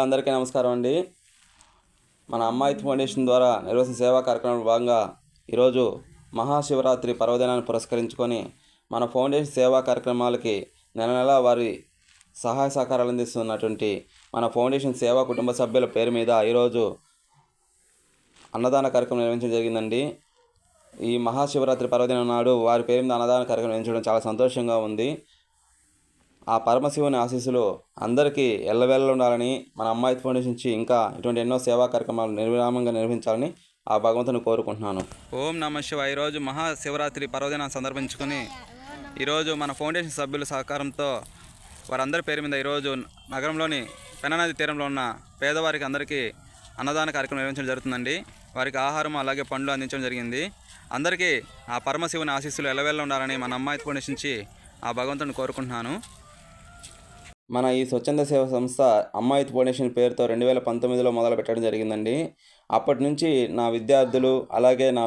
ముందుగా అందరికీ నమస్కారం అండి. మన అమ్మాయి ఫౌండేషన్ ద్వారా నిర్వహించిన సేవా కార్యక్రమంలో భాగంగా ఈరోజు మహాశివరాత్రి పర్వదినాన్ని పురస్కరించుకొని మన ఫౌండేషన్ సేవా కార్యక్రమాలకి నెల నెల వారి సహాయ సహకారాలు అందిస్తున్నటువంటి మన ఫౌండేషన్ సేవా కుటుంబ సభ్యుల పేరు మీద ఈరోజు అన్నదాన కార్యక్రమం నిర్వహించడం జరిగిందండి. ఈ మహాశివరాత్రి పర్వదినం నాడు వారి పేరు మీద అన్నదాన కార్యక్రమం నిర్వహించడం చాలా సంతోషంగా ఉంది. ఆ పరమశివుని ఆశీస్సులు అందరికీ ఎల్లవేళలు ఉండాలని మన అమ్మాయి ఫౌండేషన్ నుంచి ఇంకా ఇటువంటి ఎన్నో సేవా కార్యక్రమాలు నిర్విరామంగా నిర్వహించాలని ఆ భగవంతుని కోరుకుంటున్నాను. ఓం నమ శివ ఈరోజు మహాశివరాత్రి పర్వదినాన్ని సందర్భించుకొని ఈరోజు మన ఫౌండేషన్ సభ్యుల సహకారంతో వారందరి పేరు మీద ఈరోజు నగరంలోని పెననది తీరంలో ఉన్న పేదవారికి అందరికీ అన్నదాన కార్యక్రమం నిర్వహించడం జరుగుతుందండి. వారికి ఆహారం అలాగే పండ్లు అందించడం జరిగింది. అందరికీ ఆ పరమశివుని ఆశీస్సులు ఎలవేళ్ళ ఉండాలని మన అమ్మాయి ఫౌండేషన్ నుంచి ఆ భగవంతుని కోరుకుంటున్నాను. మన ఈ స్వచ్ఛంద సేవ సంస్థ అమ్మాయి ఫౌండేషన్ పేరుతో రెండు వేల పంతొమ్మిదిలో మొదలు పెట్టడం జరిగిందండి. అప్పటి నుంచి నా విద్యార్థులు అలాగే నా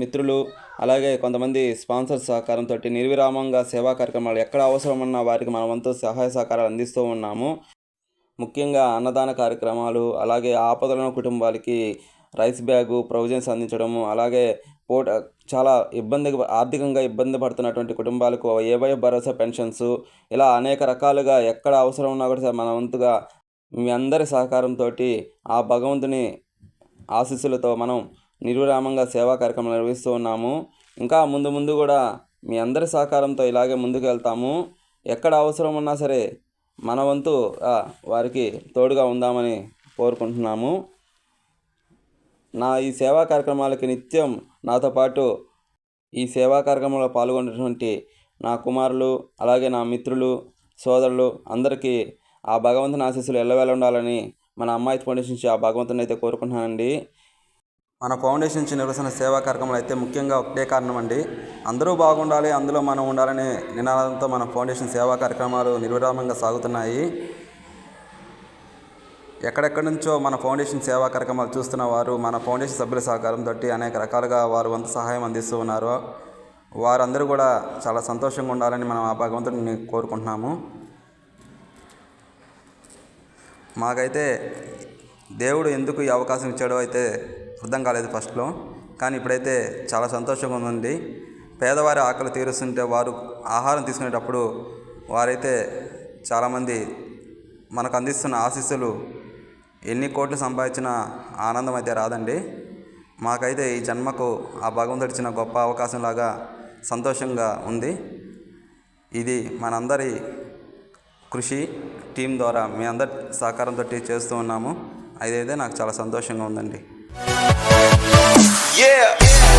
మిత్రులు అలాగే కొంతమంది స్పాన్సర్ సహకారంతో నిర్విరామంగా సేవా కార్యక్రమాలు ఎక్కడ అవసరమన్నా వారికి మన వంతు సహాయ సహకారాలు అందిస్తూ ఉన్నాము. ముఖ్యంగా అన్నదాన కార్యక్రమాలు అలాగే ఆపదలను కుటుంబాలకి రైస్ బ్యాగు ప్రొవిజన్స్ అందించడము అలాగే పోట చాలా ఇబ్బంది ఆర్థికంగా ఇబ్బంది పడుతున్నటువంటి కుటుంబాలకు ఏవై భరోసా పెన్షన్స్ ఇలా అనేక రకాలుగా ఎక్కడ అవసరం ఉన్నా కూడా మన వంతుగా మీ అందరి సహకారంతో ఆ భగవంతుని ఆశీస్సులతో మనం నిర్విరామంగా సేవా కార్యక్రమం నిర్వహిస్తూ ఉన్నాము. ఇంకా ముందు ముందు కూడా మీ అందరి సహకారంతో ఇలాగే ముందుకు వెళ్తాము ఎక్కడ అవసరం ఉన్నా సరే మన వంతు వారికి తోడుగా ఉందామని కోరుకుంటున్నాము. నా ఈ సేవా కార్యక్రమాలకి నిత్యం నాతో పాటు ఈ సేవా కార్యక్రమంలో పాల్గొన్నటువంటి నా కుమారులు అలాగే నా మిత్రులు సోదరులు అందరికీ ఆ భగవంతుని ఆశీస్సులు ఎల్లవేళ ఉండాలని మన అమ్మాయి ఫౌండేషన్ నుంచి ఆ భగవంతుని అయితే కోరుకుంటున్నానండి. మన ఫౌండేషన్ నుంచి నిర్వహిస్తున్న సేవా కార్యక్రమాలు అయితే ముఖ్యంగా ఒకటే కారణం అండి. అందరూ బాగుండాలి అందులో మనం ఉండాలనే నినాదంతో మన ఫౌండేషన్ సేవా కార్యక్రమాలు నిర్విరామంగా సాగుతున్నాయి. ఎక్కడెక్కడి నుంచో మన ఫౌండేషన్ సేవా కార్యక్రమాలు చూస్తున్న వారు మన ఫౌండేషన్ సభ్యుల సహకారంతో అనేక రకాలుగా వారు వంతు సహాయం అందిస్తూ ఉన్నారు. వారందరూ కూడా చాలా సంతోషంగా ఉండాలని మనం ఆ భగవంతుడిని కోరుకుంటున్నాము. మాకైతే దేవుడు ఎందుకు ఈ అవకాశం ఇచ్చాడో అయితే అర్థం కాలేదు ఫస్ట్లో కానీ ఇప్పుడైతే చాలా సంతోషంగా ఉందండి పేదవారి ఆకలి తీరుస్తుంటే వారు ఆహారం తీసుకునేటప్పుడు వారైతే చాలామంది మనకు అందిస్తున్న ఆశీస్సులు ఎన్ని కోట్లు సంపాదించిన ఆనందం అయితే రాదండి. మాకైతే ఈ జన్మకు ఆ భగవంతుడు ఇచ్చిన గొప్ప అవకాశంలాగా సంతోషంగా ఉంది. ఇది మనందరి కృషి టీం ద్వారా మీ అందరి సహకారంతో చేస్తూ ఉన్నాము. అదైతే నాకు చాలా సంతోషంగా ఉందండి. Yeah.